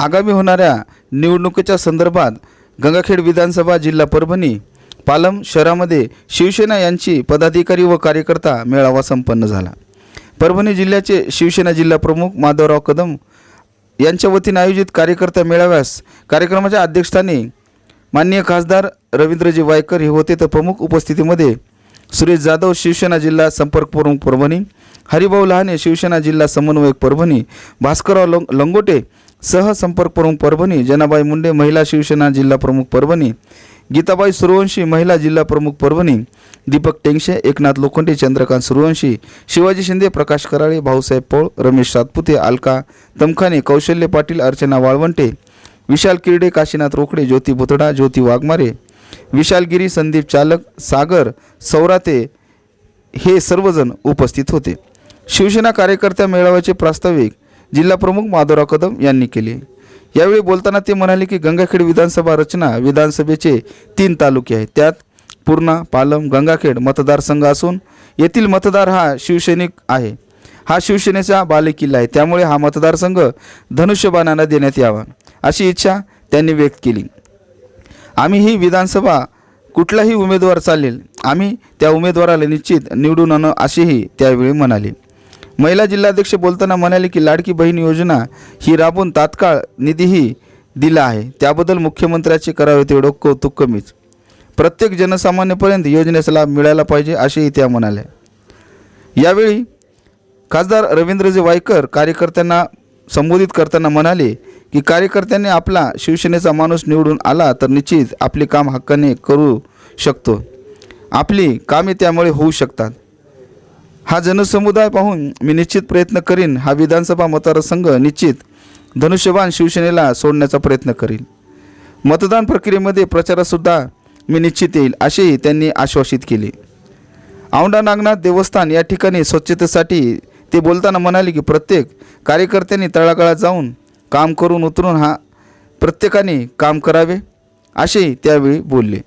आगामी होणाऱ्या निवडणुकीच्या संदर्भात गंगाखेड विधानसभा जिल्हा परभणी पालम शहरामध्ये शिवसेना यांची पदाधिकारी व कार्यकर्ता मेळावा संपन्न झाला. परभणी जिल्ह्याचे शिवसेना जिल्हा प्रमुख माधवराव कदम यांच्या वतीने आयोजित कार्यकर्ता मेळाव्यास कार्यक्रमाच्या अध्यक्षस्थानी माननीय खासदार रवींद्रजी वायकर हे होते. तर प्रमुख उपस्थितीमध्ये सुरेश जाधव शिवसेना जिल्हा संपर्क प्रमुख परभणी हरिभाऊ लहाने शिवसेना जिल्हा समन्वयक परभणी भास्करराव लंग लंगोटे सह संपर्क प्रमुख परभणी जनाबाई मुंडे महिला शिवसेना जिल्हा प्रमुख परभणी गीताबाई सूर्यवंशी महिला जिल्हा प्रमुख परभणी दीपक टेंगशे एकनाथ लोखंडे चंद्रकांत सूर्यवंशी शिवाजी शिंदे प्रकाश कराळे भाऊसाहेब पोळ रमेश सातपुते अलका तमखाने कौशल्य पाटील अर्चना वाळवंटे विशाल किर्डे काशीनाथ रोकडे ज्योती बुतडा ज्योती वाघमारे विशालगिरी संदीप चालक सागर सौराते हे सर्वजण उपस्थित होते. शिवसेना कार्यकर्त्या मेळाव्याचे प्रास्ताविक जिल्हाप्रमुख माधवराव कदम यांनी केले. यावेळी बोलताना ते म्हणाले की गंगाखेड विधानसभा रचना विधानसभेचे तीन तालुके आहेत. त्यात पूर्णा पालम गंगाखेड मतदारसंघ असून येथील मतदार हा शिवसैनिक आहे. हा शिवसेनेचा बालेकिल्ला आहे. त्यामुळे हा मतदारसंघ धनुष्यबाणांना देण्यात यावा अशी इच्छा त्यांनी व्यक्त केली. आम्ही ही विधानसभा कुठलाही उमेदवार चालेल आम्ही त्या उमेदवाराला निश्चित निवडून आणू असेही त्यावेळी म्हणाले. महिला जिल्हाध्यक्ष बोलताना म्हणाले की लाडकी बहीण योजना ही राबवून तात्काळ निधीही दिला आहे. त्याबद्दल मुख्यमंत्र्याचे करावे तेवढं कौतुक कमीच. प्रत्येक जनसामान्यपर्यंत योजनेचा लाभ मिळाला पाहिजे असेही त्या म्हणाल्या. यावेळी खासदार रवींद्रजी वायकर कार्यकर्त्यांना संबोधित करताना म्हणाले की कार्यकर्त्यांनी आपला शिवसेनेचा माणूस निवडून आला तर निश्चित आपले काम हक्काने करू शकतो. आपली कामे त्यामुळे होऊ शकतात. हा जनसमुदाय पाहून मी निश्चित प्रयत्न करीन हा विधानसभा मतदारसंघ निश्चित धनुष्यबाण शिवसेनेला सोडण्याचा प्रयत्न करील मतदान प्रक्रियेमध्ये प्रचारातसुद्धा मी निश्चित येईल असेही त्यांनी आश्वासित केले. औंढा नागनाथ देवस्थान या ठिकाणी स्वच्छतेसाठी ते बोलताना म्हणाले की प्रत्येक कार्यकर्त्यांनी तळागाळात जाऊन काम करून उतरून हा प्रत्येकाने काम करावे असेही त्यावेळी बोलले.